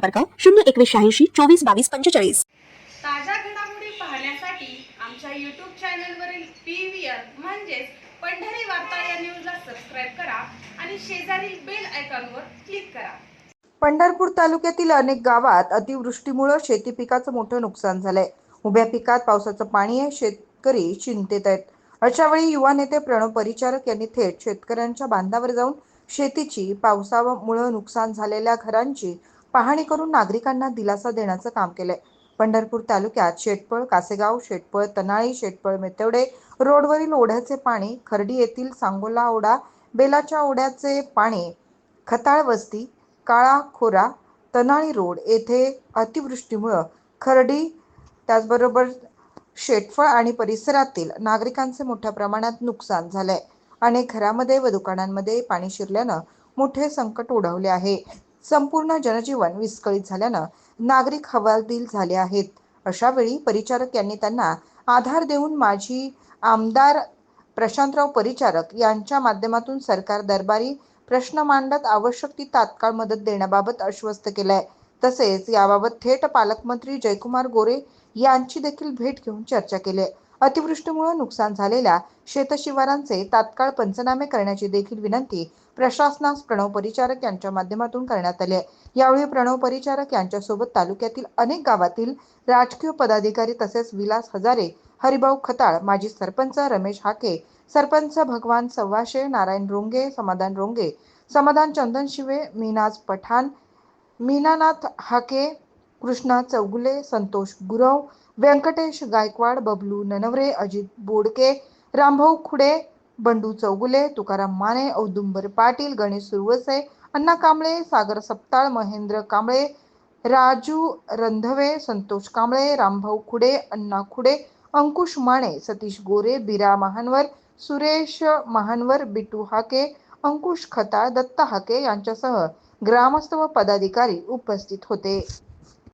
संपर्क शून्य एकवीस शहाऐंशी चोवीस बावीस पंचेचाळीस. ताज्या घडामोडी पाहण्यासाठी आमच्या यूट्यूब चॅनलवरील पी व्ही आर म्हणजेच पंढरी वार्ता या न्यूजला सबस्क्राईब करा आणि शेजारील बेल आयकॉनवर क्लिक करा. पंढरपूर तालुक्यातील अनेक गावात अतिवृष्टीमुळे शेती पिकाचं मोठं नुकसान झालंय. उभ्या पिकात पावसाचं पाणी आहे शेतकरी चिंतेत आहेत. अशा वेळी युवा नेते प्रणव परिचारक यांनी थेट शेतकऱ्यांच्या बांधावर जाऊन शेतीची पावसामुळे नुकसान झालेल्या घरांची पाहणी करून नागरिकांना दिलासा देण्याचं काम केलंय. पंढरपूर तालुक्यात शेटपळ कासेगाव शेटपळ तनाळी शेटपळ मेतेवडे रोडवरील ओढ्याचे पाणी खर्डी येथील सांगोला ओढा बेलाच्या ओढ्याचे पाणी खताळ वस्ती काळा खोरा तनाळी रोड येथे अतिवृष्टीमुळं खर्डी त्याचबरोबर शेटफळ आणि परिसरातील नागरिकांचे मोठ्या प्रमाणात नुकसान झालंय. अनेक घरामध्ये व दुकानांमध्ये पाणी शिरल्यानं मोठे संकट ओढवले आहे. संपूर्ण जनजीवन विस्कळीत झाल्यानं नागरिक हवालदिल झाले आहेत. अशा वेळी परिचारक यांनी त्यांना आधार देऊन माजी आमदार प्रशांतराव परिचारक यांच्या माध्यमातून सरकार दरबारी प्रश्न मांडत आवश्यक ती तात्काळ मदत देण्याबाबत आश्वस्त केलंय. तसेच याबाबत थेट पालकमंत्री जयकुमार गोरे यांची देखील भेट घेऊन चर्चा केली आहे. अतिवृष्टीमुळे नुकसान झालेल्या शेतशिवारांचे तात्काळ पंचनामे करण्याची देखील विनंती प्रशासनास प्रणव परिचारक यांच्या माध्यमातून करण्यात आली आहे यावेळी प्रणव परिचारक यांच्यासोबत तालुक्यातील अनेक गावातील राजकीय पदाधिकारी तसेच विलास हजारे हरिभाऊ खताळ माजी सरपंच रमेश हाके सरपंच भगवान सव्वाशे नारायण रोंगे समाधान रोंगे समाधान चंदन शिवे मीनाज पठाण मीनानाथ हाके कृष्णा चौगुले संतोष गुरव व्यंकटेश गायकवाड बबलू ननवरे अजित बोडके रामभाऊ खुडे बंडू चौगुले तुकाराम माने औदुंबर पाटील गणेश सुरवसे अण्णा कांबळे सागर सप्ताळ महेंद्र कांबळे राजू रंधवे संतोष कांबळे रामभाऊ खुडे अण्णा खुडे अंकुश माने सतीश गोरे बिरा महानवर सुरेश महानवर बिटू हाके अंकुश खताळ दत्ता हाके यांच्यासह ग्रामस्थ व पदाधिकारी उपस्थित होते.